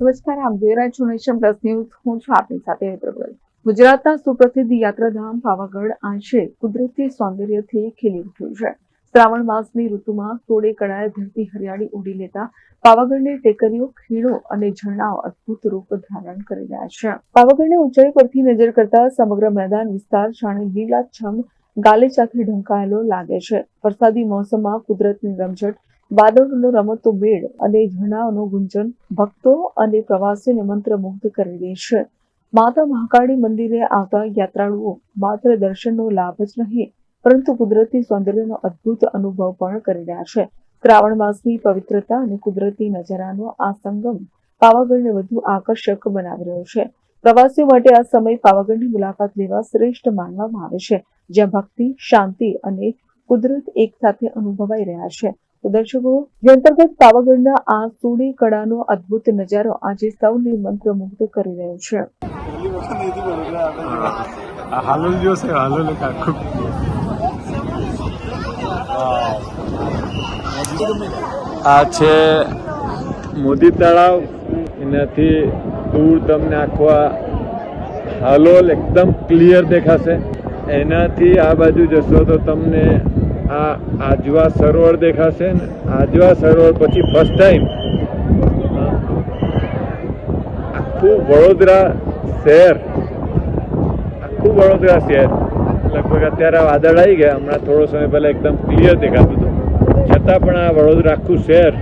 નમસ્કાર આપ જોઈ રહ્યા છો નેશન પ્લસ ન્યૂઝ. હું છું આપની સાથે હેતરબલ ગુજરાતના સુપ્રસિદ્ધ યાત્રાધામ પાવાગઢ આંશે કુદરતી સૌંદર્યથી ખીલી ઉઠ્યું છે. શ્રાવણ માસની ઋતુમાં તોડે કળાએ ધરતી હરિયાળી ઉડી લેતા પાવાગઢની ટેકરીઓ, ખીણો અને ઝરણાઓ અદ્ભુત રૂપ ધારણ કરી રહ્યા છે. પાવાગઢની ઊંચાઈ પરથી નજર કરતા સમગ્ર મેદાન વિસ્તાર જાણે લીલાછમ ગાલીચાથી ઢંકાયેલો લાગે છે. વરસાદી મોસમમાં કુદરતની રમઝટ વાદળનો રમતો મેળ અને ઝરણાઓનું ગુંજન ભક્તો અને પ્રવાસીઓને મંત્રમુગ્ધ કરી દે છે. માતા મહાકાળી મંદિરે આવતા યાત્રાળુઓ માત્ર દર્શનનો લાભ જ નહીં, પરંતુ કુદરતી સૌંદર્યનો અદ્ભુત અનુભવ પણ કરી રહ્યા છે. શ્રાવણ માસની પવિત્રતા અને કુદરતી નજારાનો આ સંગમ પાવાગઢને વધુ આકર્ષક બનાવી રહ્યો છે. પ્રવાસીઓ માટે આ સમય પાવાગઢની મુલાકાત લેવા શ્રેષ્ઠ માનવામાં આવે છે, જ્યાં ભક્તિ, શાંતિ અને કુદરત એક સાથે અનુભવાઈ રહ્યા છે. દર્શકો જે અંતર્ગત પાવાગઢના આ સોડી કળાનો અદ્ભુત નજારો આજે સૌને મંત્રમુગ્ધ કરી રહ્યો છે. આ હાલોલ જો છે હાલોલ એક આ છે મોદી તળાવ. એનાથી દૂર તમને આખો હાલોલ એકદમ ક્લિયર દેખાશે. એનાથી આ બાજુ જશો તો તમને આ આજવા સરોવર દેખાશે ને? આજવા સરોવર પછી ફર્સ્ટ ટાઈમ આખું વડોદરા શહેર. આખું વડોદરા શહેર. લગભગ અત્યારે આ વાદળ આવી ગયા. હમણાં થોડો સમય પહેલાં એકદમ ક્લિયર દેખાતું હતું. છતાં પણ આ વડોદરા આખું શહેર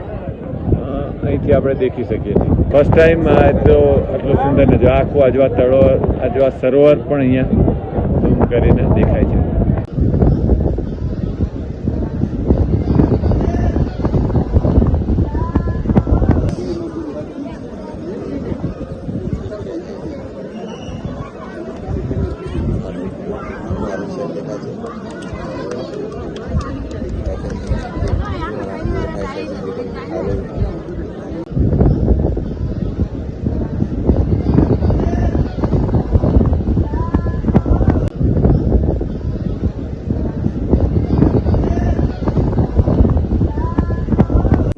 અહીંથી આપણે દેખી શકીએ છીએ. ફર્સ્ટ ટાઈમ તો આટલો સુંદર નજારો. આખું આજવા તળો, આજવા સરોવર પણ અહીંયા ઝૂમ કરીને દેખાય છે.